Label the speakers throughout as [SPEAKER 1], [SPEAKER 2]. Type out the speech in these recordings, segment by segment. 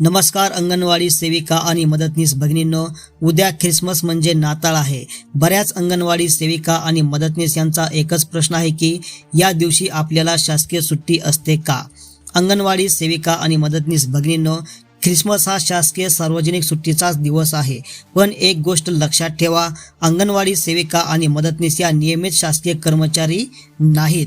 [SPEAKER 1] नमस्कार अंगणवाडी सेविका आणि मदतनीस भगिनींनो. उद्या ख्रिसमस म्हणजे नाताळ आहे. बऱ्याच अंगणवाडी सेविका आणि मदतनीस यांचा एकच प्रश्न आहे की या दिवशी आपल्याला शासकीय सुट्टी असते का? अंगणवाडी सेविका आणि मदतनीस भगिनींनो ख्रिसमस हा शासकीय सार्वजनिक सुट्टीचाच दिवस आहे. पण एक गोष्ट लक्षात ठेवा अंगणवाडी सेविका आणि मदतनीस या नियमित शासकीय कर्मचारी नाहीत.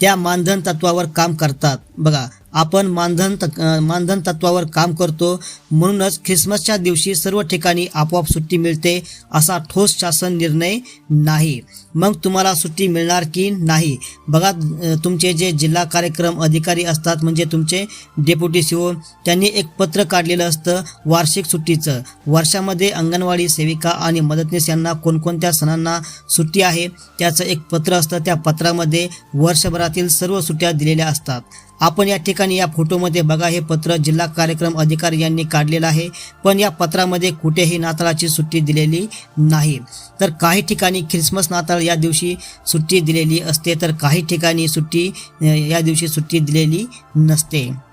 [SPEAKER 1] त्या मानधन तत्वावर काम करतात. बघा आपण मानधन तत् मानधन तत्वावर काम करतो. म्हणूनच ख्रिसमसच्या दिवशी सर्व ठिकाणी आपोआप सुट्टी मिळते असा ठोस शासन निर्णय नाही. मग तुम्हाला सुट्टी मिळणार की नाही? बघा तुमचे जे जिल्हा कार्यक्रम अधिकारी असतात म्हणजे तुमचे डेप्युटी सी ओ त्यांनी एक पत्र काढलेलं असतं वार्षिक सुट्टीचं. वर्षामध्ये अंगणवाडी सेविका आणि मदतनीस यांना कोणकोणत्या सणांना सुट्टी आहे त्याचं एक पत्र असतं. त्या पत्रामध्ये वर्षभरातील सर्व सुट्ट्या दिलेल्या असतात. आपण या ठिकाणी या फोटोमध्ये बघा हे पत्र जिल्हा कार्यक्रम अधिकारी यांनी काढलेलं आहे. पण या पत्रामध्ये कुठेही नाताळाची सुट्टी दिलेली नाही. तर काही ठिकाणी ख्रिसमस नाताळ या दिवशी सुट्टी दिलेली असते. तर काही ठिकाणी सुट्टी या दिवशी सुट्टी दिलेली नसते.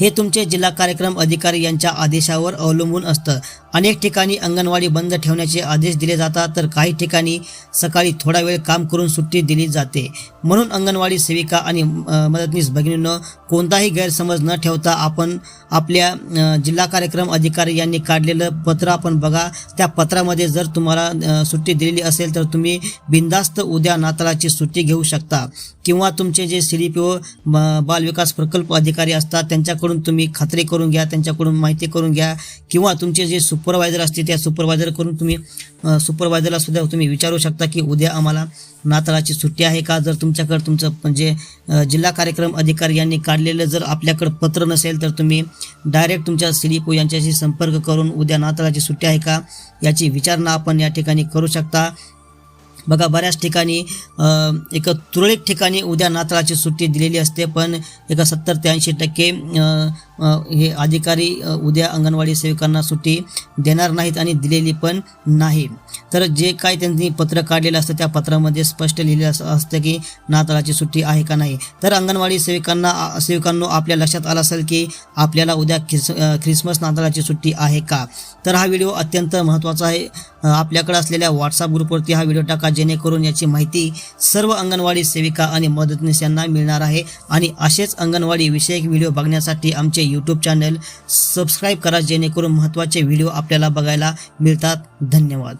[SPEAKER 1] हे तुमचे जिल्हा कार्यक्रम अधिकारी यांच्या आदेशावर अवलंबून असतं. अनेक ठिकाणी अंगणवाडी बंद ठेवण्याचे आदेश दिले जातात तर काही ठिकाणी सकाळी थोडा वेळ काम करून सुट्टी दिली जाते. म्हणून अंगणवाडी सेविका आणि मदतनीस भगिनीनं कोणताही गैरसमज न ठेवता आपण आपल्या जिल्हा कार्यक्रम अधिकारी यांनी काढलेलं पत्र आपण बघा. त्या पत्रामध्ये जर तुम्हाला सुट्टी दिलेली असेल तर तुम्ही बिनधास्त उद्या नाताळाची सुट्टी घेऊ शकता. किंवा तुमचे जे सी डी पी ओ बालविकास प्रकल्प अधिकारी असतात त्यांच्याकडून तुम्ही खात्री करून घ्या त्यांच्याकडून माहिती करून घ्या. किंवा तुमचे जे सुपरवायझर असतील त्या सुपरवायझरकडून तुम्ही सुपरवायझरला सुद्धा तुम्ही विचारू शकता की उद्या आम्हाला नाताळाची सुट्टी आहे का? जर तुमच्याकडं तुमचं म्हणजे जिल्हा कार्यक्रम अधिकारी यांनी काढलेलं जर आपल्याकडं पत्र नसेल तर तुम्ही डायरेक्ट तुमच्या सी यांच्याशी संपर्क करून उद्या नाताळाची सुट्टी आहे का? याची विचारणा आपण या ठिकाणी करू शकता. बघा बऱ्याच ठिकाणी एका एक तुरळक ठिकाणी उद्या नाताळाची सुट्टी दिलेली असते पण एका सत्तर ते ऐंशी टक्के हे अधिकारी उद्या अंगणवाडी सेविकांना सुट्टी देणार नाहीत आणि दिलेली पण नाही. तर जे काय त्यांनी पत्र काढलेलं असतं त्या पत्रामध्ये स्पष्ट लिहिलेलं असं असतं की नाताळाची सुट्टी आहे का नाही. तर अंगणवाडी सेविकांना सेविकांनो आपल्या लक्षात आलं असेल की आपल्याला उद्या ख्रिस ख्रिसमस नाताळाची सुट्टी आहे का? तर हा व्हिडिओ अत्यंत महत्त्वाचा आहे. आपल्याकडे असलेल्या व्हॉट्सअप ग्रुपवरती हा व्हिडिओ टाका जेणेकरून याची माहिती सर्व अंगणवाडी सेविका आणि मदतनीस यांना मिळणार आहे. आणि असेच अंगणवाडी विषयक व्हिडिओ बघण्यासाठी आमचे यूट्यूब चॅनल सबस्क्राईब करा जेणेकरून महत्त्वाचे व्हिडिओ आपल्याला बघायला मिळतात. धन्यवाद.